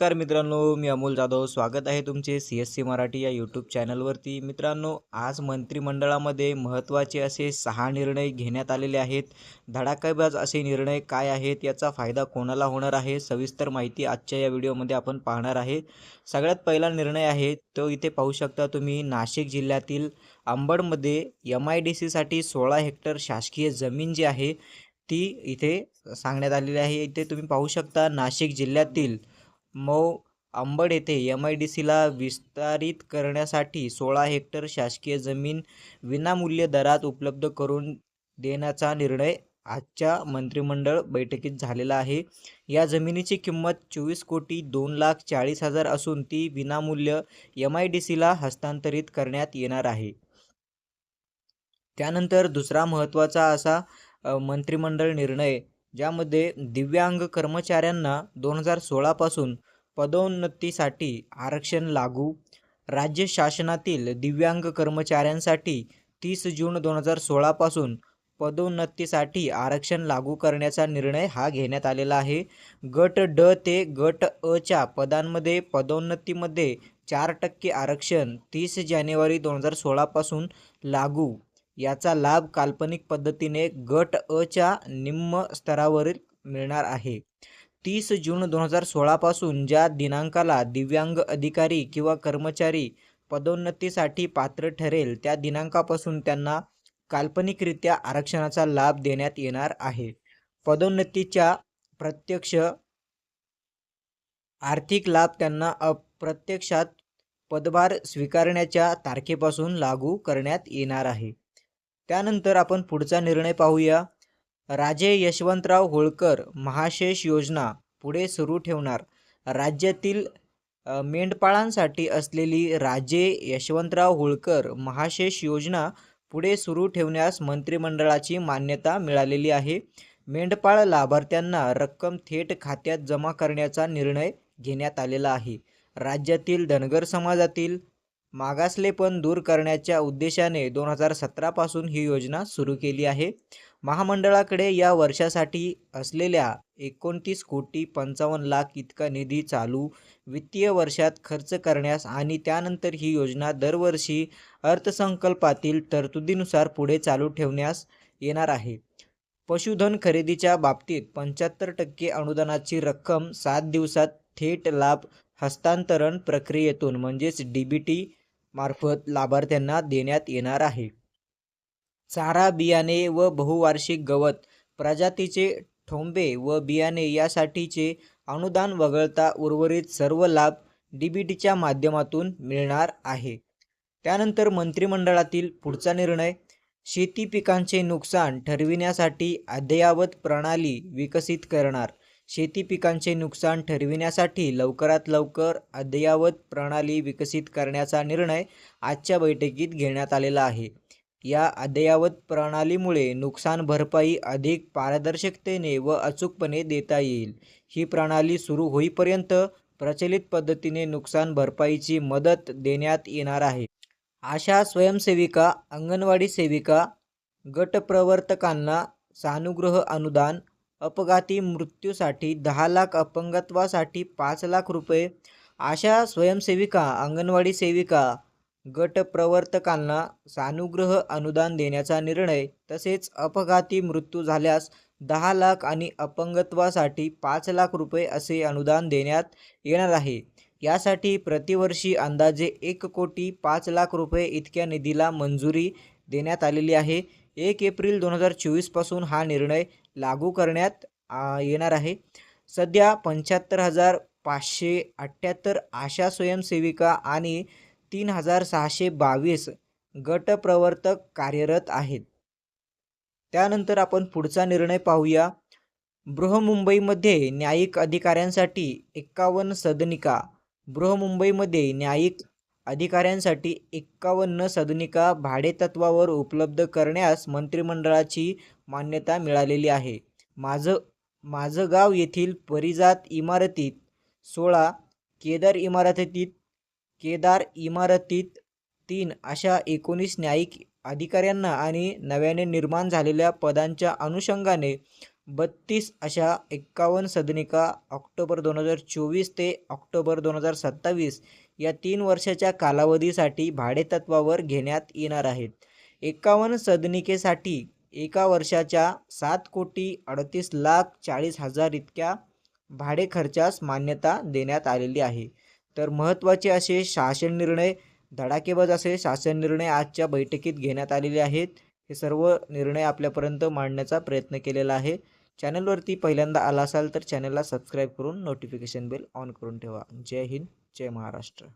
नमस्कार मित्रांनो मी अमोल जाधव. स्वागत आहे तुमचे सी एस सी मराठी या यूट्यूब चॅनलवरती मित्रांनो आज मंत्रिमंडळामध्ये महत्त्वाचे असे सहा निर्णय घेण्यात आलेले आहेत. धडाकेबाज असे निर्णय काय आहेत याचा फायदा कोणाला होणार आहे सविस्तर माहिती आजच्या या व्हिडिओमध्ये आपण पाहणार आहे. सगळ्यात पहिला निर्णय आहे तो इथे पाहू शकता तुम्ही नाशिक जिल्ह्यातील अंबडमध्ये एम आय डी सीसाठी सोळा हेक्टर शासकीय जमीन जी आहे ती इथे सांगण्यात आलेली आहे. इथे तुम्ही पाहू शकता नाशिक जिल्ह्यातील मौ अंबड येथे एम आय डी सीला विस्तारित करण्यासाठी सोळा हेक्टर शासकीय जमीन विनामूल्य दरात उपलब्ध करून देण्याचा निर्णय आजच्या मंत्रिमंडळ बैठकीत झालेला आहे. या जमिनीची किंमत चोवीस कोटी दोन लाख चाळीस हजार असून ती विनामूल्य एम आय डी सीला हस्तांतरित करण्यात येणार आहे. त्यानंतर दुसरा महत्त्वाचा असा मंत्रिमंडळ निर्णय ज्यामध्ये दिव्यांग कर्मचाऱ्यांना दोन हजार सोळापासून पदोन्नतीसाठी आरक्षण लागू. राज्य शासनातील दिव्यांग कर्मचाऱ्यांसाठी तीस जून दोन हजार सोळापासून पदोन्नतीसाठी आरक्षण लागू करण्याचा निर्णय हा घेण्यात आलेला आहे. गट ड ते गट अच्या पदांमध्ये पदोन्नतीमध्ये चार टक्के आरक्षण तीस जानेवारी दोन हजार सोळापासून लागू. याचा लाभ काल्पनिक पद्धतीने गट अच्या निम्न स्तरावरील मिळणार आहे. तीस जून दोन हजार सोळापासून ज्या दिनांकाला दिव्यांग अधिकारी किंवा कर्मचारी पदोन्नतीसाठी पात्र ठरेल त्या दिनांकापासून त्यांना काल्पनिकरित्या आरक्षणाचा लाभ देण्यात येणार आहे. पदोन्नतीच्या प्रत्यक्ष आर्थिक लाभ त्यांना अप्रत्यक्षात पदभार स्वीकारण्याच्या तारखेपासून लागू करण्यात येणार आहे. त्यानंतर आपण पुढचा निर्णय पाहूया. राजे यशवंतराव होळकर महाशेष योजना पुढे सुरू ठेवणार. राज्यातील मेंढपाळांसाठी असलेली राजे यशवंतराव होळकर महाशेष योजना पुढे सुरू ठेवण्यास मंत्रिमंडळाची मान्यता मिळालेली आहे. मेंढपाळ लाभार्थ्यांना रक्कम थेट खात्यात जमा करण्याचा निर्णय घेण्यात आलेला आहे. राज्यातील धनगर समाजातील मागासलेपण दूर करण्याच्या उद्देशाने दोन हजार सतरापासून ही योजना सुरू केली आहे. महामंडळाकडे या वर्षासाठी असलेल्या एकोणतीस कोटी पंचावन्न लाख इतका निधी चालू वित्तीय वर्षात खर्च करण्यास आणि त्यानंतर ही योजना दरवर्षी अर्थसंकल्पातील तरतुदीनुसार पुढे चालू ठेवण्यास येणार आहे. पशुधन खरेदीच्या बाबतीत पंच्याहत्तर टक्के अनुदानाची रक्कम सात दिवसात थेट लाभ हस्तांतरण प्रक्रियेतून म्हणजेच डी बी टी मार्फत लाभार्थ्यांना देण्यात येणार आहे. चारा बियाणे व बहुवार्षिक गवत प्रजातीचे ठोंबे व बियाणे यासाठीचे अनुदान वगळता उर्वरित सर्व लाभ डी बी टीच्या माध्यमातून मिळणार आहे. त्यानंतर मंत्रिमंडळातील पुढचा निर्णय शेती पिकांचे नुकसान ठरविण्यासाठी अद्ययावत प्रणाली विकसित करणार. शेती पिकांचे नुकसान ठरविण्यासाठी लवकरात लवकर अद्ययावत प्रणाली विकसित करण्याचा निर्णय आजच्या बैठकीत घेण्यात आलेला आहे. या अद्ययावत प्रणालीमुळे नुकसान भरपाई अधिक पारदर्शकतेने व अचूकपणे देता येईल. ही प्रणाली सुरू होईपर्यंत प्रचलित पद्धतीने नुकसान भरपाईची मदत देण्यात येणार आहे. आशा स्वयंसेविका अंगणवाडी सेविका गटप्रवर्तकांना सानुग्रह अनुदान अपघाती मृत्यूसाठी दहा लाख अपंगत्वासाठी पाच लाख रुपये. आशा स्वयंसेविका अंगणवाडी सेविका गटप्रवर्तकांना सानुग्रह अनुदान देण्याचा निर्णय तसेच अपघाती मृत्यू झाल्यास दहा लाख आणि अपंगत्वासाठी पाच लाख रुपये असे अनुदान देण्यात येणार आहे. यासाठी प्रतिवर्षी अंदाजे एक कोटी पाच लाख रुपये इतक्या निधीला मंजुरी देण्यात आलेली आहे. एक एप्रिल दोन हजार चोवीसपासून हा निर्णय लागू करण्यात येणार आहे. सध्या पंच्याहत्तर हजार पाचशे अठ्ठ्याहत्तर आशा स्वयंसेविका आणि तीन हजार सहाशे बावीस गटप्रवर्तक कार्यरत आहेत. त्यानंतर आपण पुढचा निर्णय पाहूया. बृहमुंबईमध्ये न्यायिक अधिकाऱ्यांसाठी एक्कावन्न सदनिका. बृहमुंबईमध्ये न्यायिक अधिकाऱ्यांसाठी एक्कावन्न सदनिका भाडेतत्वावर उपलब्ध करण्यास मंत्रिमंडळाची मान्यता मिळालेली आहे. माझं माझं गाव येथील परिजात इमारतीत सोळा केदार इमारतीत केदार इमारतीत तीन अशा एकोणीस न्यायिक अधिकाऱ्यांना आणि नव्याने निर्माण झालेल्या पदांच्या अनुषंगाने बत्तीस अशा एक्कावन्न सदनिका ऑक्टोबर दोन हजार चोवीस ते ऑक्टोबर दोन हजार सत्तावीस या तीन वर्षाच्या कालावधीसाठी भाडेतत्वावर घेण्यात येणार आहेत. एक्कावन्न सदनिकेसाठी एका वर्षाच्या सात कोटी अडतीस लाख चाळीस हजार इतक्या भाडे खर्चास मान्यता देण्यात आलेली आहे. तर महत्त्वाचे असे शासन निर्णय धडाकेबाज असे शासन निर्णय आजच्या बैठकीत घेण्यात आलेले आहेत. हे सर्व निर्णय आपल्यापर्यंत मांडण्याचा प्रयत्न केलेला आहे. चॅनलवरती पहिल्यांदा आला असाल तर चॅनलला सबस्क्राईब करून नोटिफिकेशन बेल ऑन करून ठेवा. जय हिंद जय महाराष्ट्र.